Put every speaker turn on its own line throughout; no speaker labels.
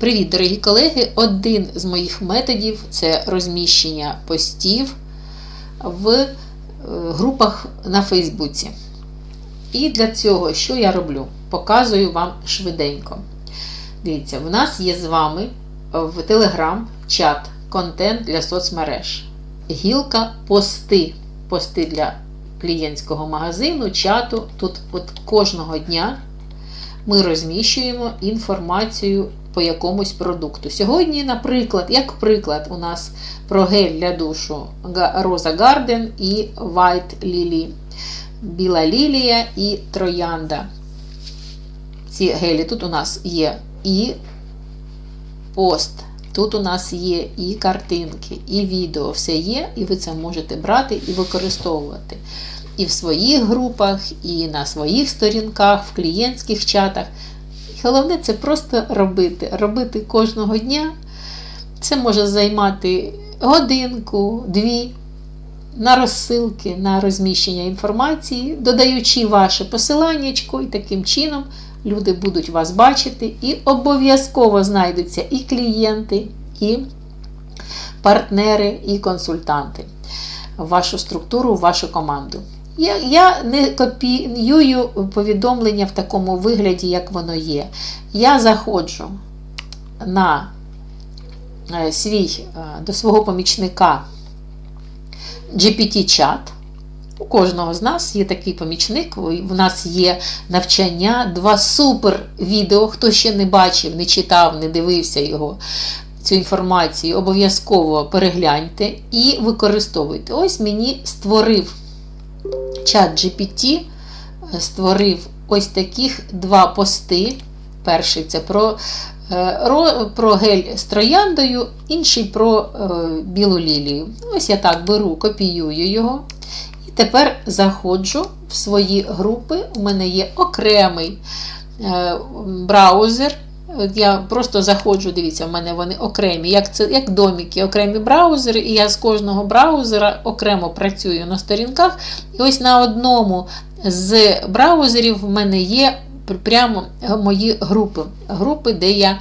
Привіт, дорогі колеги! Один з моїх методів це розміщення постів в е, групах на Фейсбуці. І для цього, що я роблю? Показую вам швиденько. Дивіться, в нас є з вами в Telegram чат контент для соцмереж. Гілка пости. Пости для клієнтського магазину, чату. Тут от кожного дня ми розміщуємо інформацію по якомусь продукту. Сьогодні, наприклад, як приклад, у нас про гель для душу Роза Гарден і White Lily. Біла лілія і троянда. Ці гелі тут у нас є і пост, тут у нас є і картинки, і відео. Все є, і ви це можете брати і використовувати. І в своїх групах, і на своїх сторінках, в клієнтських чатах. Головне це просто робити. Робити кожного дня. Це може займати годинку, дві на розсилки, на розміщення інформації, додаючи ваше посиланнячко, і таким чином люди будуть вас бачити, і обов'язково знайдуться і клієнти, і партнери, і консультанти в вашу структуру, в вашу команду. Я я не копіюю повідомлення в такому вигляді, як воно є. Я заходжу на свій, до свого помічника GPT-чат. У кожного з нас є такий помічник, у нас є навчання, два супер відео. Хто ще не бачив, не читав, не дивився його, цю інформацію, обов'язково перегляньте і використовуйте. Ось мені створив чат GPT, створив ось таких два пости. Перший це про про гель з трояндою, інший про білу лілію. Ось я так беру, копіюю його. І тепер заходжу в свої групи. У мене є окремий браузер. Я просто заходжу, дивіться, в мене вони окремі, як це, як доміки, окремі браузери, і я з кожного браузера окремо працюю на сторінках. І ось на одному з браузерів в мене є прямо мої групи, групи, де я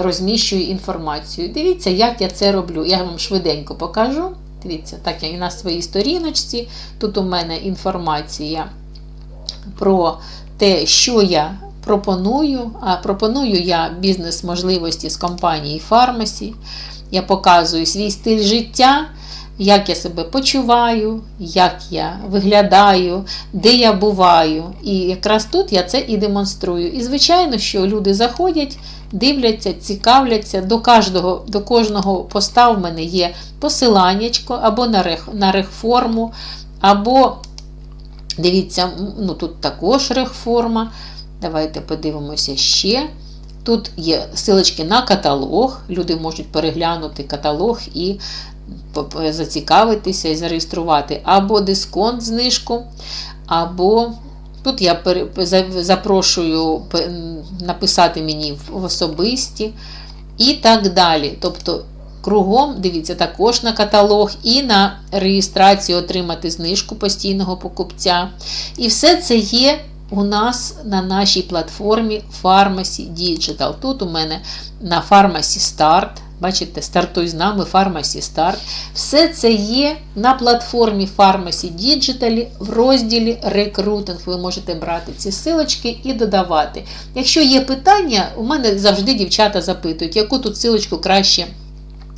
розміщую інформацію. Дивіться, як я це роблю. Я вам швиденько покажу. Дивіться, так я і на своїй сторіночці. Тут у мене інформація про те, що я пропоную. А пропоную я бізнес-можливості з компанії Pharmacy. Я показую свій стиль життя як я себе почуваю, як я виглядаю, де я буваю. І якраз тут я це і демонструю. І, звичайно, що люди заходять, дивляться, цікавляться, до кожного до кожного поста в мене є посиланнячко або на рехформу, або, дивіться, ну тут також рехформа. Давайте подивимося ще. Тут є силочки на каталог, люди можуть переглянути каталог і зацікавитися і зареєструвати або дисконт знижку, або тут я запрошую написати мені в особисті і так далі. Тобто, кругом, дивіться, також на каталог і на реєстрацію отримати знижку постійного покупця. І все це є. У нас на нашій платформі Pharmacy Digital. Тут у мене на Pharmacy Start Бачите, стартуй з нами Pharmacy Start. Все це є на платформі Pharmacy Digital в розділі Рекрутинг. Ви можете брати ці силочки і додавати. Якщо є питання, у мене завжди дівчата запитують, яку тут силочку краще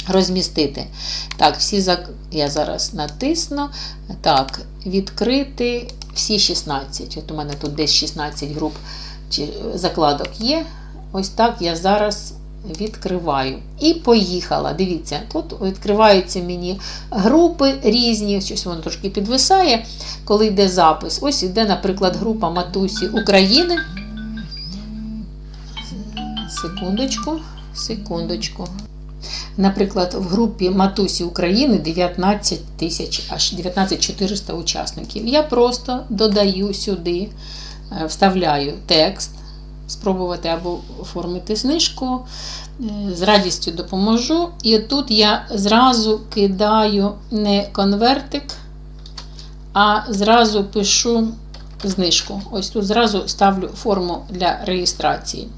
розмістити. Так, всі зак... я зараз натисну. Так, відкрити всі 16. От у мене тут десь 16 груп чи закладок є. Ось так я зараз відкриваю. І поїхала. Дивіться, тут відкриваються мені групи різні, щось воно трошки підвисає, коли йде запис. Ось йде, наприклад, група Матусі України. Секундочку, секундочку. Наприклад, в групі Матусі України 19 тисяч, аж 19 400 учасників. Я просто додаю сюди, е, вставляю текст спробувати або оформити знижку. Е, з радістю допоможу. І тут я зразу кидаю не конвертик, а зразу пишу знижку. Ось тут зразу ставлю форму для реєстрації.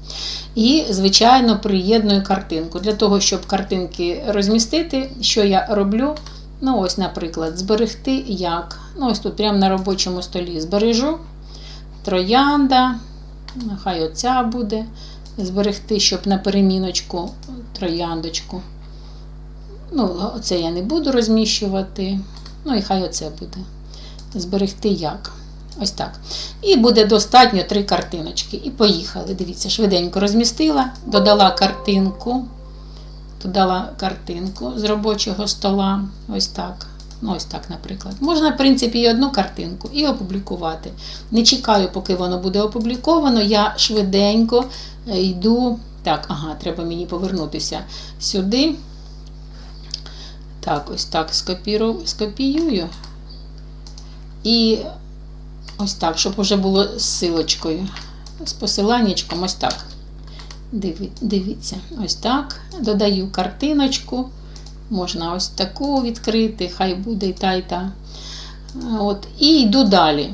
І, звичайно, приєдную картинку. Для того, щоб картинки розмістити, що я роблю. Ну, ось, наприклад, зберегти як. Ну, ось тут прямо на робочому столі збережу. Троянда. Нехай оця буде. Зберегти, щоб на переміночку трояндочку. Ну, оце я не буду розміщувати. Ну, і хай оце буде. Зберегти як. Ось так. І буде достатньо три картиночки. І поїхали. Дивіться, швиденько розмістила, додала картинку. Додала картинку з робочого стола. Ось так. Ну, ось так, наприклад. Можна, в принципі, і одну картинку і опублікувати. Не чекаю, поки воно буде опубліковано. Я швиденько е, йду. Так, ага, треба мені повернутися сюди. Так, ось так скопіру, скопіюю. І ось так, щоб вже було з силочкою. З посиланнячком, ось так. Диві- Дивіться, ось так. Додаю картиночку. Можна ось таку відкрити, хай буде і та, і та. От, і йду далі.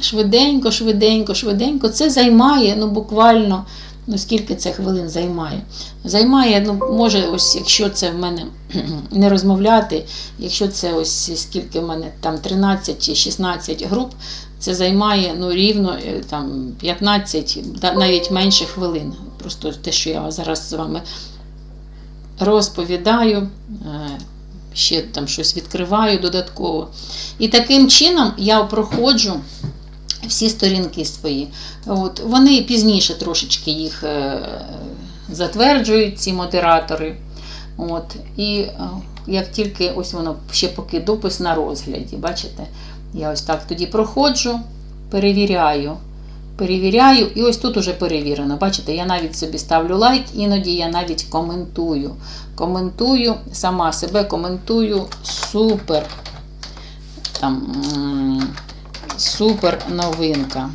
Швиденько, швиденько, швиденько. Це займає, ну, буквально, ну, скільки це хвилин займає? Займає, ну, може, ось, якщо це в мене не розмовляти, якщо це ось скільки в мене там 13 чи 16 груп, це займає ну, рівно е, там, 15, навіть менше хвилин. Просто те, що я зараз з вами розповідаю, е, ще там щось відкриваю додатково. І таким чином я проходжу всі сторінки свої. От, вони пізніше трошечки їх е, затверджують, ці модератори. От, і як тільки ось воно ще поки допис на розгляді, бачите, я ось так тоді проходжу, перевіряю. Перевіряю, і ось тут уже перевірено. Бачите, я навіть собі ставлю лайк, іноді я навіть коментую. Коментую, сама себе коментую. Супер. Там, супер новинка.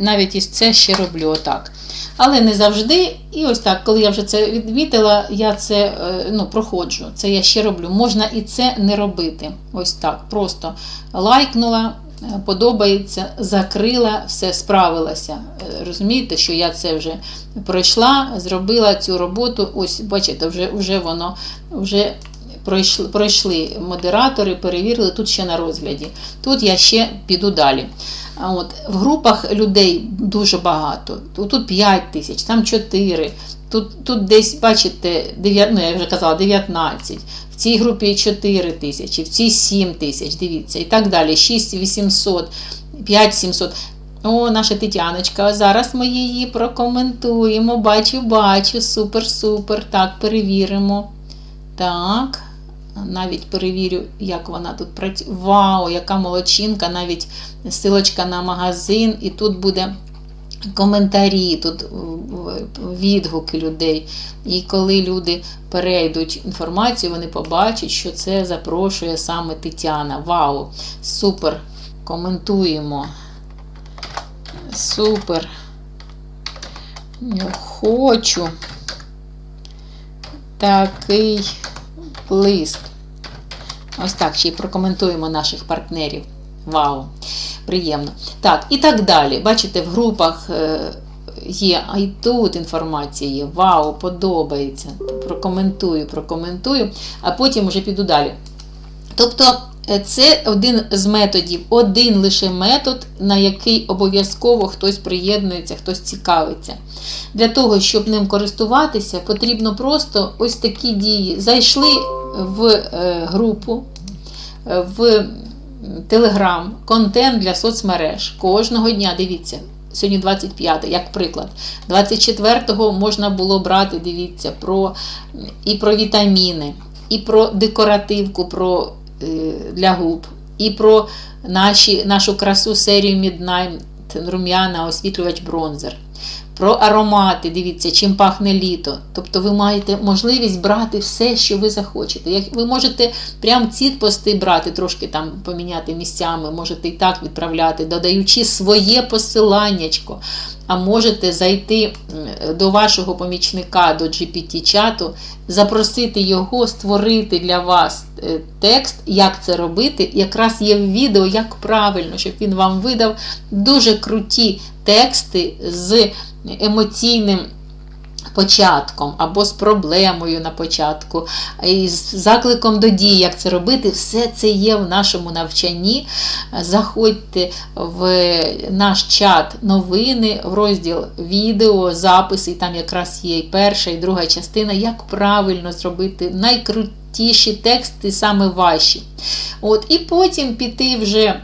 Навіть із це ще роблю отак. Але не завжди. І ось так, коли я вже це відмітила, я це е, ну, проходжу. Це я ще роблю. Можна і це не робити. Ось так. Просто лайкнула, е, подобається, закрила, все справилася. Е, Розумієте, що я це вже пройшла, зробила цю роботу. Ось, бачите, вже, вже воно вже пройшли, пройшли модератори, перевірили, тут ще на розгляді. Тут я ще піду далі. От, в групах людей дуже багато. Тут тут 5 тисяч, там 4. Тут, тут десь, бачите, 9, ну, я вже казала, 19. В цій групі 4 тисячі, в цій 7 тисяч, дивіться, і так далі. 6 800, 5 700. О, наша Тетяночка, зараз ми її прокоментуємо. Бачу, бачу, супер, супер. Так, перевіримо. Так, навіть перевірю, як вона тут працює. Вау, яка молодчинка, навіть силочка на магазин, і тут буде коментарі, тут е, відгуки людей. І коли люди перейдуть інформацію, вони побачать, що це запрошує саме Тетяна. Вау! Супер! Коментуємо. Супер. Хочу такий лист. Ось так, ще й прокоментуємо наших партнерів. Вау! Приємно. Так, і так далі. Бачите, в групах е, є, а й тут інформація є. Вау, подобається. Прокоментую, прокоментую, а потім вже піду далі. Тобто, це один з методів, один лише метод, на який обов'язково хтось приєднується, хтось цікавиться. Для того, щоб ним користуватися, потрібно просто ось такі дії. Зайшли в е, групу, е, в Телеграм, контент для соцмереж. Кожного дня, дивіться, сьогодні 25, як приклад. 24-го можна було брати, дивіться, про, і про вітаміни, і про декоративку про, е, для губ, і про наші, нашу красу серію Midnight рум'яна, освітлювач бронзер. Про аромати, дивіться, чим пахне літо. Тобто ви маєте можливість брати все, що ви захочете. Ви можете прям ці пости брати, трошки там поміняти місцями, можете і так відправляти, додаючи своє посиланнячко. А можете зайти до вашого помічника, до GPT-чату, запросити його створити для вас е, текст, як це робити. Якраз є відео, як правильно, щоб він вам видав дуже круті тексти з емоційним початком або з проблемою на початку, і з закликом до дії, як це робити, все це є в нашому навчанні. Заходьте в наш чат новини, в розділ відео, записи, і там якраз є і перша, і друга частина, як правильно зробити найкрутіші тексти, саме ваші. От, І потім піти вже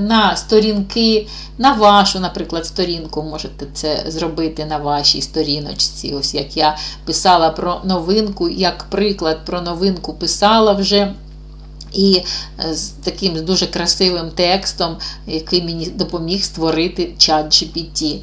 на сторінки, на вашу, наприклад, сторінку можете це зробити на вашій сторіночці. Ось як я писала про новинку, як приклад про новинку писала вже. І е, з таким дуже красивим текстом, який мені допоміг створити чат GPT.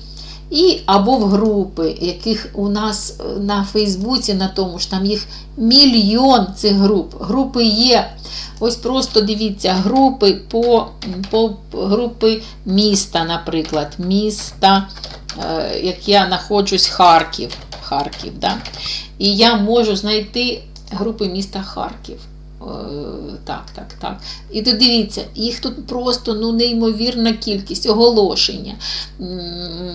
І або в групи, яких у нас е, на Фейсбуці, на тому ж там їх мільйон цих груп. Групи є. Ось просто дивіться, групи по, по групи міста, наприклад, міста, е, як я знаходжусь, Харків. Харків да? І я можу знайти групи міста Харків. Е, Так, так, так. І то дивіться, їх тут просто ну, неймовірна кількість оголошення,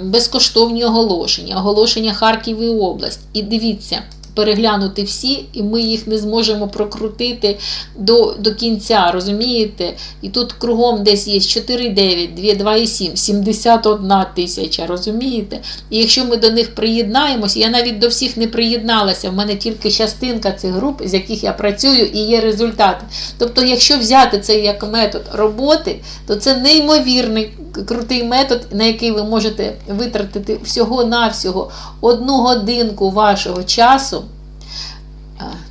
безкоштовні оголошення, оголошення Харків і область. І дивіться, переглянути всі, і ми їх не зможемо прокрутити до, до кінця, розумієте? І тут кругом десь є 4,9, 2,7, 71 тисяча, розумієте? І якщо ми до них приєднаємося, я навіть до всіх не приєдналася, в мене тільки частинка цих груп, з яких я працюю, і є результати. Тобто, якщо взяти це як метод роботи, то це неймовірний крутий метод, на який ви можете витратити всього-навсього одну годинку вашого часу.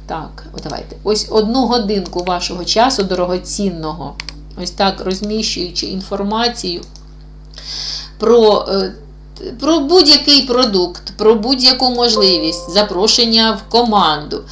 Так, от давайте. Ось одну годинку вашого часу дорогоцінного, ось так розміщуючи інформацію про, е, про будь-який продукт, про будь-яку можливість, запрошення в команду.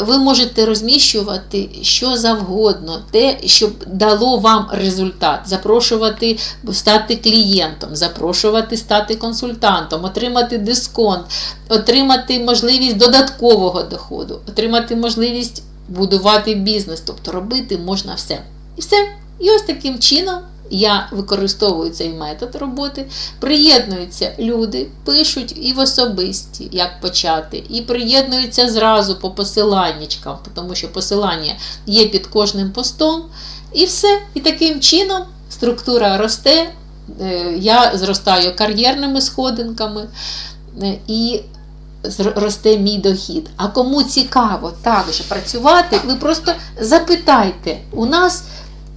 Ви можете розміщувати що завгодно, те, щоб дало вам результат, запрошувати стати клієнтом, запрошувати стати консультантом, отримати дисконт, отримати можливість додаткового доходу, отримати можливість будувати бізнес, тобто робити можна все. І все. І ось таким чином я використовую цей метод роботи. Приєднуються люди, пишуть і в особисті, як почати, і приєднуються зразу по посиланнячкам, тому що посилання є під кожним постом. І все. І таким чином структура росте. Е, Я зростаю кар'єрними сходинками. е, І росте мій дохід. А кому цікаво також працювати, ви просто запитайте у нас,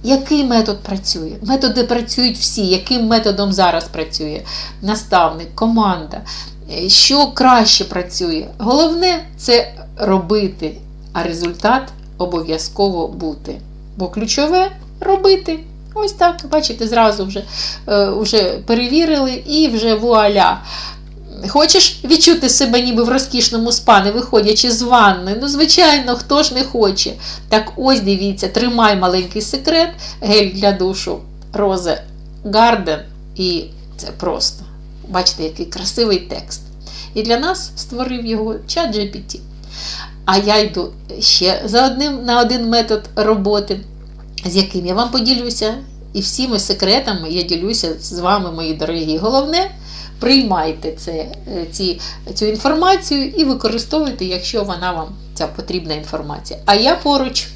який метод працює. Методи працюють всі, яким методом зараз працює наставник, команда, е, що краще працює. Головне це робити, а результат обов'язково бути. Бо ключове робити. Ось так, бачите, зразу вже, е, вже перевірили і вже вуаля. Хочеш відчути себе ніби в розкішному спа, не виходячи з ванни? Ну, звичайно, хто ж не хоче. Так ось дивіться, тримай маленький секрет, гель для душу, Розе Гарден. І це просто. Бачите, який красивий текст. І для нас створив його чат GPT. А я йду ще за одним на один метод роботи, з яким я вам поділюся. І всіми секретами я ділюся з вами, мої дорогі. Головне, приймайте це, е, ці, цю інформацію і використовуйте, якщо вона вам ця потрібна інформація. А я поруч.